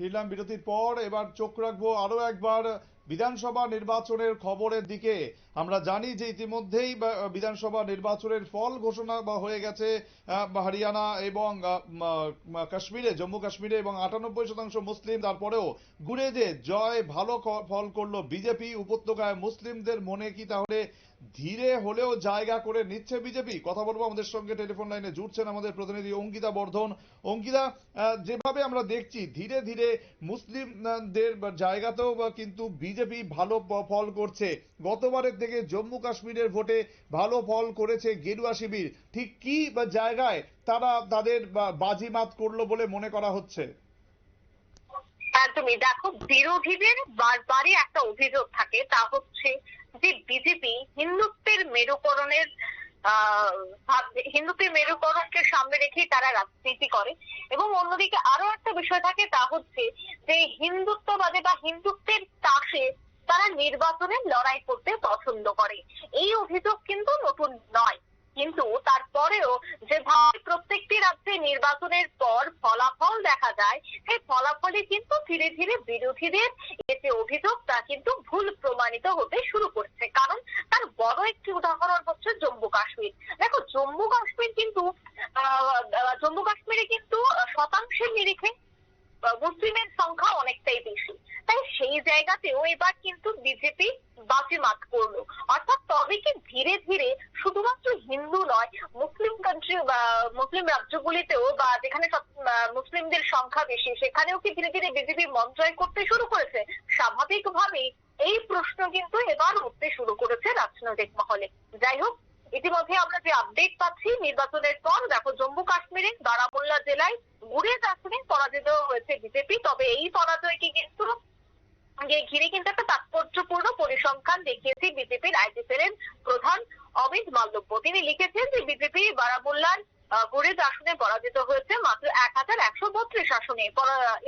ফিরলাম বিরতির পর এবার চোখ রাখব আরও একবার বিধানসভা নির্বাচনের খবরের দিকে। আমরা জানি যে ইতিমধ্যেই বিধানসভা নির্বাচনের ফল ঘোষণা হয়ে গেছে হরিয়ানা এবং কাশ্মীরে, জম্মু কাশ্মীরে এবং আটানব্বই শতাংশ মুসলিম। তারপরেও ঘুরে যে জয় ভালো ফল করল বিজেপি, উপত্যকায় মুসলিমদের মনে কি তাহলে ধীরে হলেও জায়গা করে নিচ্ছে বিজেপি? কথা বলব আমাদের সঙ্গে, টেলিফোন লাইনে জুড়ছেন আমাদের প্রতিনিধি অঙ্কিতা বর্ধন। অঙ্কিতা যেভাবে আমরা দেখছি, ধীরে ধীরে মুসলিমদের জায়গাতেও কিন্তু বিজেপি ভালো ফল করছে। গতবারের থেকে জম্মু কাশ্মীরের ভোটে ভালো ফল করেছে গেরুয়া শিবির। ঠিক কি জায়গায় তারা তাদের বাজিমাত করল বলে মনে করা হচ্ছে? একদমই। দেখো, বিরোধীদের বারবারই একটা অভিযোগ থাকে, তা হচ্ছে যে বিজেপি হিন্দুত্বের মেরুকরণের হিন্দুত্বের মেরুকরণকে সামনে রেখেই তারা রাজনীতি করে। এবং অন্যদিকে আরও একটা বিষয় থাকে, তা হচ্ছে যে হিন্দুত্ববাদে বা হিন্দুত্বের তাসে তারা নির্বাচনে লড়াই পছন্দ করে। এই অভিযোগ কিন্তু নতুন নয়। কিন্তু তারপরেও যেভাবে প্রত্যেকটি রাজ্যে নির্বাচনের পর ফলাফল দেখা যায়, সেই ফলাফলে কিন্তু ধীরে ধীরে বিরোধীদের এ যে অভিযোগ, তা কিন্তু ভুল প্রমাণিত হতে শুরু করছে। কারণ তার বড় একটি উদাহরণ হচ্ছে জম্মু কাশ্মীর। দেখো, জম্মু কাশ্মীর কিন্তু জম্মু কাশ্মীরে কিন্তু শতাংশের নিরিখে মুসলিমের সংখ্যা অনেকটাই বেশি। তাই সেই জায়গাতেও এবার কিন্তু বিজেপি বাজিমাত করল। অর্থাৎ তবে কি ধীরে ধীরে শুধুমাত্র হিন্দু নয়, মুসলিম কান্ট্রি বা মুসলিম রাজ্যগুলিতেও বা যেখানে মুসলিমদের সংখ্যা বেশি, সেখানেও কি ধীরে ধীরে বিজেপি জয় করতে শুরু করেছে? স্বাভাবিকভাবেই এই প্রশ্ন কিন্তু এবার উঠতে শুরু করেছে রাজনৈতিক মহলে। যাই হোক, ইতিমধ্যে আমরা যে আপডেট পাচ্ছি, নির্বাচনের পর দেখো জম্মু কাশ্মীরে বারামুল্লা জেলায় গুরেজ আসনে পরাজিত হয়েছে বিজেপি তবে এই পরাজয়কে কিন্তু ঘিরে কিন্তু একটা তাৎপর্যপূর্ণ পরিসংখ্যান দেখিয়েছে বিজেপির আইজিপির প্রধান অমিত মাল্লব্য তিনি লিখেছেন যে বিজেপি বারামুল্লার গুরেজ আসনে পরাজিত হয়েছে মাত্র এক হাজার একশো বত্রিশ আসনে।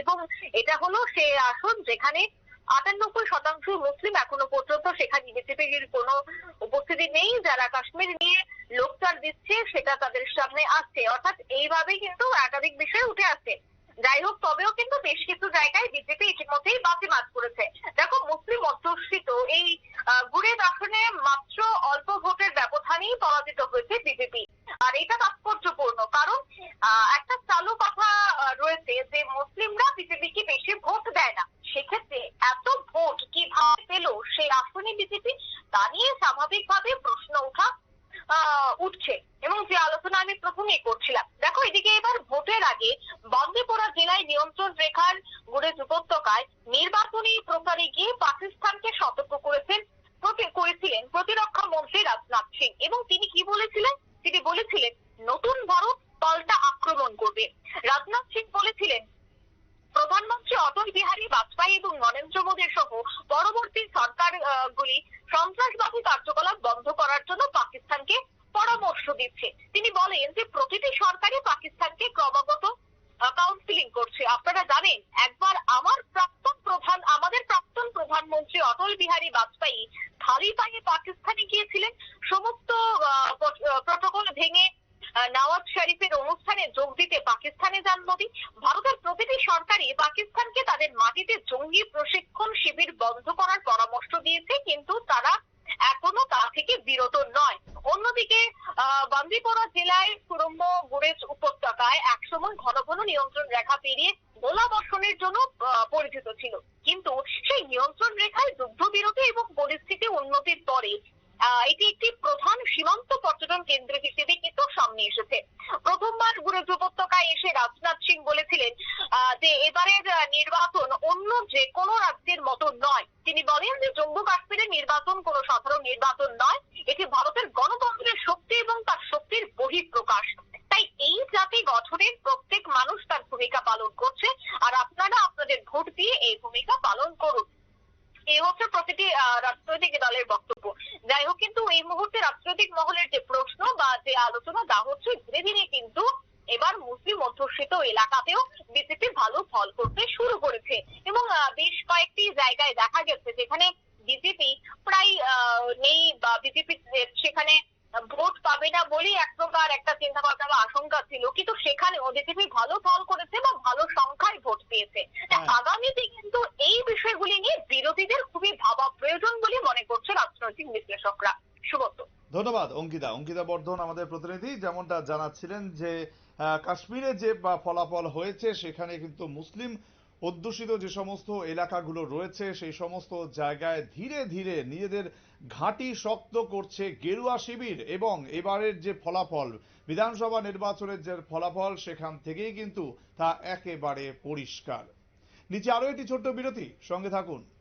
এবং এটা হলো সে আসন যেখানে আটানব্বই শতাংশ মুসলিম এখনও পর্যন্ত সেখানে বিজেপির কোনো উপস্থিতি নেই। যারা কাশ্মীর নিয়ে লোকচার দিচ্ছে, সেটা তাদের সামনে আসছে। অর্থাৎ এইভাবে কিন্তু একাধিক বিষয় উঠে আসছে। যাই হোক তবেও কিন্তু বেশ কিছু জায়গায় বিজেপি ইতিমধ্যেই বাতিমাত করেছে। দেখো, মুসলিম অধ্যুষিত এই গুরেজ আসনে মাত্র অল্প ভোটের ব্যবধানেই পরাজিত হয়েছে বিজেপি। আর এটা তাৎপর্যপূর্ণ কারণ একটা চালু কথা রয়েছে যে মুসলিমরা বিজেপিকে বেশি ভোট দেয় না। সেক্ষেত্রে এত ভোট কীভাবে পেল সেই আসনে বিজেপি, তা নিয়ে স্বাভাবিকভাবে প্রশ্ন ওঠা উঠছে। এবং যে আলোচনা আমি প্রথমেই করছিলাম। দেখো, এদিকে এবার ভোটের আগে বন্দেপোরা জেলায় নিয়ন্ত্রণ রেখার গুরেজ উপত্যকায় নির্বাচনী প্রচারে গিয়ে পাকিস্তানকে সতর্ক করেছেন করেছিলেন প্রতিরক্ষা মন্ত্রী রাজনাথ সিং। এবং তিনি কি বলেছিলেন? তিনি বলেছিলেন, নতুন ভারত পাল্টা আক্রমণ করবে। রাজনাথ সিং বলেছিলেন প্রধানমন্ত্রী অটল বিহারী বাজপেয়ী এবং নরেন্দ্র মোদী সহ পরবর্তী সরকার গুলি সন্ত্রাসবাদী কার্যকলাপ বন্ধ করার জন্য পাকিস্তানকে পরামর্শ দিচ্ছে। তিনি বলেন যে, প্রতিটি সরকারই পাকিস্তানকে ক্রমাগত কাউন্সিলিং করছে। আপনারা জানেন, একবার আমার প্রাক্তন প্রধান আমাদের প্রাক্তন প্রধানমন্ত্রী অটল বিহারী বাজপেয়ী খালি পায়ে পাকিস্তানে গিয়েছিলেন সমস্ত প্রটোকল ভেঙে আহ, নওয়াজ শরীফের অনুষ্ঠানে যোগ দিতে পাকিস্তানে যান মোদী ভারতের প্রতিটি সরকারই পাকিস্তানকে তাদের মাটিতে জঙ্গি প্রশিক্ষণ শিবির বন্ধ করার পরামর্শ দিয়েছে, কিন্তু তারা এখনও তা থেকে বিরত নয়। অন্যদিকে বান্দিপোরা জেলায় সুরম্য গুরেজ উপত্যকায় একসময় ঘন ঘন নিয়ন্ত্রণ রেখা পেরিয়ে গোলা বর্ষণের জন্য পরিচিত ছিল কিন্তু সেই নিয়ন্ত্রণ রেখায় যুদ্ধবিরতি এবং পরিস্থিতি উন্নতির পরে আহ, এটি একটি প্রধান সীমান্ত পর্যটন কেন্দ্র হিসেবে কিন্তু সামনে এসেছে প্রথমবার গুরেজ উপত্যকায় এসে রাজনাথ সিং বলেছিলেন যে এবারের নির্বাচন অন্য যে কোনো রাজ্যের মতো নয়। তিনি বলেন যে জম্মু কাশ্মীরের নির্বাচন কোনো সাধারণ নির্বাচন নয়। এটি ভারতের গণতন্ত্রের শক্তি এবং তার শক্তির বহিঃপ্রকাশ। তাই এই জাতি গঠনের প্রত্যেক মানুষ তার ভূমিকা পালন করছে, আর আপনারা আপনাদের ভোট দিয়ে এই ভূমিকা পালন করুন। এই হচ্ছে প্রতিটি রাজনৈতিক দলের বক্তব্য। যাই হোক, কিন্তু এই মুহূর্তে রাজনৈতিক মহলের যে প্রশ্ন বা যে আলোচনা, তা হচ্ছে ধীরে ধীরে কিন্তু এবার মুসলিম অধ্যুষিত এলাকাতেও বিজেপি ভালো ফল করতে শুরু করেছে। এবং বেশ কয়েকটি জায়গায় দেখা গেছে যেখানে বিজেপি প্রায় নেই বা বিজেপি সেখানে ভোট পাবে না বলেই এক প্রকার একটা চিন্তা ভাবনা বা আশঙ্কা ছিল। কিন্তু সেখানেও বিজেপি ভালো ফল করেছে বা ভালো সংখ্যায় ভোট পেয়েছে। হ্যাঁ। আগামীতে কিন্তু এই বিষয়গুলি নিয়ে বিরোধীদের খুবই ভাবা প্রয়োজন বলে মনে করছে রাজনৈতিক বিশ্লেষকরা। শুভ ধন্যবাদ, অঙ্কিতা। অঙ্কিতা বর্ধন আমাদের প্রতিনিধি। যেমনটা জানাচ্ছিলেন যে কাশ্মীরে যে বা ফলাফল হয়েছে, সেখানে কিন্তু মুসলিম অধ্যুষিত যে সমস্ত এলাকাগুলো রয়েছে, সেই সমস্ত জায়গায় ধীরে ধীরে নিজেদের ঘাঁটি শক্ত করছে গেরুয়া শিবির এবং এবারের যে ফলাফল, বিধানসভা নির্বাচনের যে ফলাফল, সেখান থেকেই কিন্তু তা একেবারে পরিষ্কার। নিচে আরও একটি ছোট্ট বিরতি। সঙ্গে থাকুন।